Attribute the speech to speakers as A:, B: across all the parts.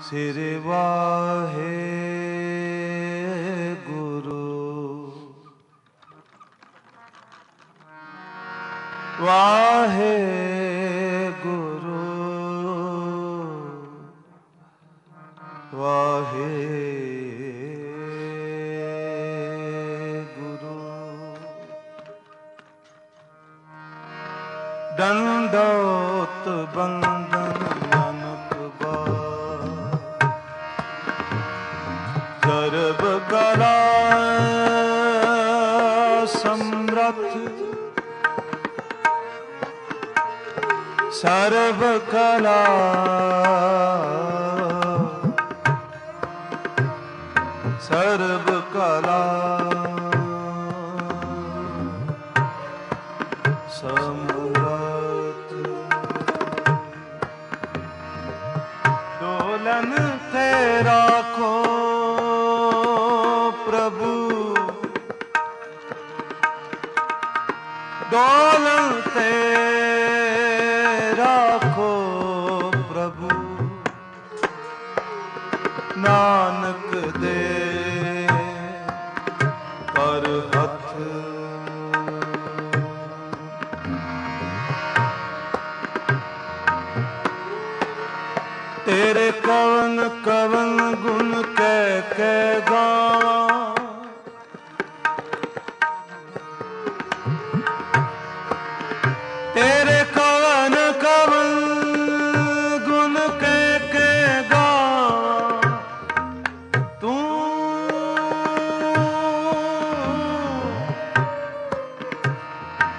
A: ਸਿਰ ਵਾਹੇ ਗੁਰੂ। ਵਾਹੇ ਗੁਰੂ। ਵਾਹੇ ਦੰਡੋਤ ਬੰਦਨ ਨਾਨਕ ਬਾ ਸਰਬ ਕਲਾ ਸਮਰਥ। ਸਰਬ ਕਲਾ। ਸਰਬ ਡੋਲਨ ਤੇ ਰਾਖੋ ਪ੍ਰਭੂ ਡੋਲਨ ਤੇ ਰਾਖੋ ਪ੍ਰਭੂ ਨਾਨਕ ਦੇ ਤੇਰੇ ਕਵਨ ਕਵਨ ਗੁਣ ਕਹਿ ਕਹਿ ਗਾਵਾਂ। ਤੇਰੇ ਕਵਨ ਕਵਨ ਗੁਣ ਕਹਿ ਕਹਿ ਗਾਵਾਂ। ਤੂੰ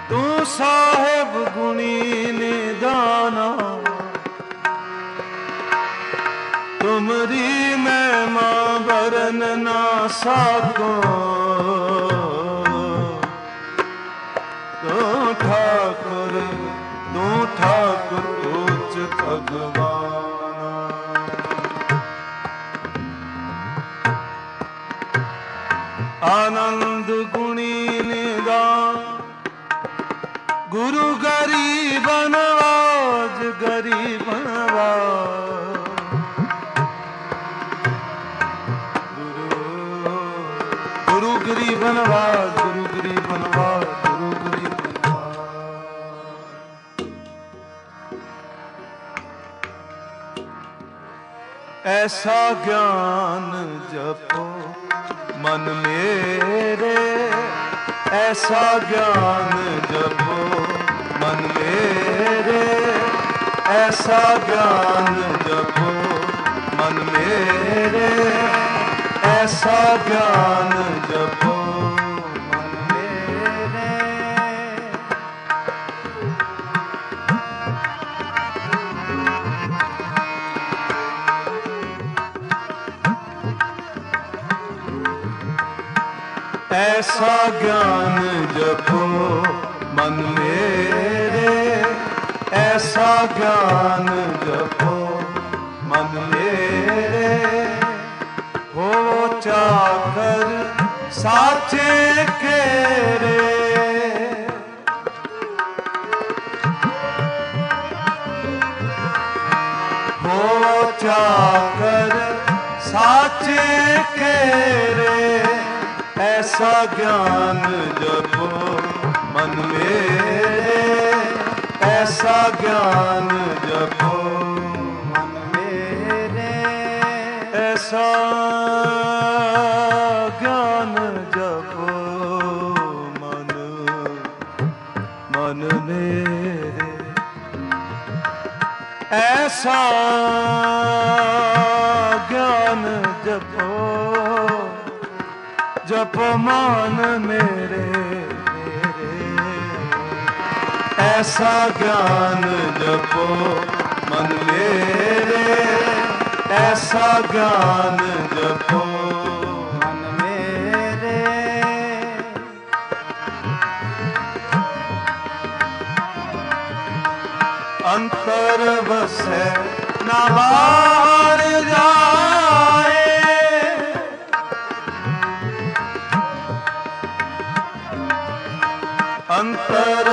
A: ਤੂੰ ਸਾਹਿਬ ਗੁਣੀ ਨਿਦਾਨਾ ਨਾ ਸਾਕੋ ਤੂੰ ਠਾਕੁਰ ਤੂੰ ਠਾਕੁਰ ਉੱਚ ਭਗਵਾਨ। ਆਨੰਦ ਗੁਣੀ ਨਿਦਾਨ ਗੁਰੂ ਗਰੀਬ ਗੁਰੂ ਗਰੀਬ ਗੁਰੂ ਗਰੀਬ ਨਵਾਜ, ਗੁਰੂ ਗਰੀਬ ਨਵਾਜ। ਐਸਾ ਗਿਆਨ ਜਪੋ ਮਨ ਮੇਰੇ, ਐਸਾ ਗਿਆਨ ਜਪੋ ਮਨ ਮੇਰੇ, ਐਸਾ ਗਿਆਨ ਜਪੋ ਮਨ ਮੇਰੇ। ਐਸਾ ਗਿਆਨ ਜਪੋ ਮਨ ਮੇਰੇ ਐਸਾ ਗਿਆਨ ਜਪੋ ਮਨ ਮੇਰੇ ਐਸਾ ਗਿਆਨ ਜਪੋ ਮਨ ਮੇਰੇ ਚਾਕਰ ਸਾਚੇ ਕੇਰੇ ਹੋ ਚਾਕਰ ਸਾਚੇ ਕੇਰੇ ਐਸਾ ਗਿਆਨ ਜਪੋ ਮਨ ਮੇਰੇ ਐਸਾ ਗਿਆਨ ਜਪੋ ਮਨ ਮੇਰੇ ਐਸਾ ਮਨ ਮੇਰੇ ਐਸਾ ਗਿਆਨ ਜਪੋ, ਜਪ ਮਨ ਮੇਰੇ ਮੇਰੇ। ਐਸਾ ਗਿਆਨ ਜਪੋ ਮਨ ਮੇਰੇ। ਐਸਾ ਗਿਆਨ ਜਪੋ ਅੰਤਰ ਵਸੈ ਨਾ ਬਾਹਰ ਜਾਏ। ਅੰਤਰ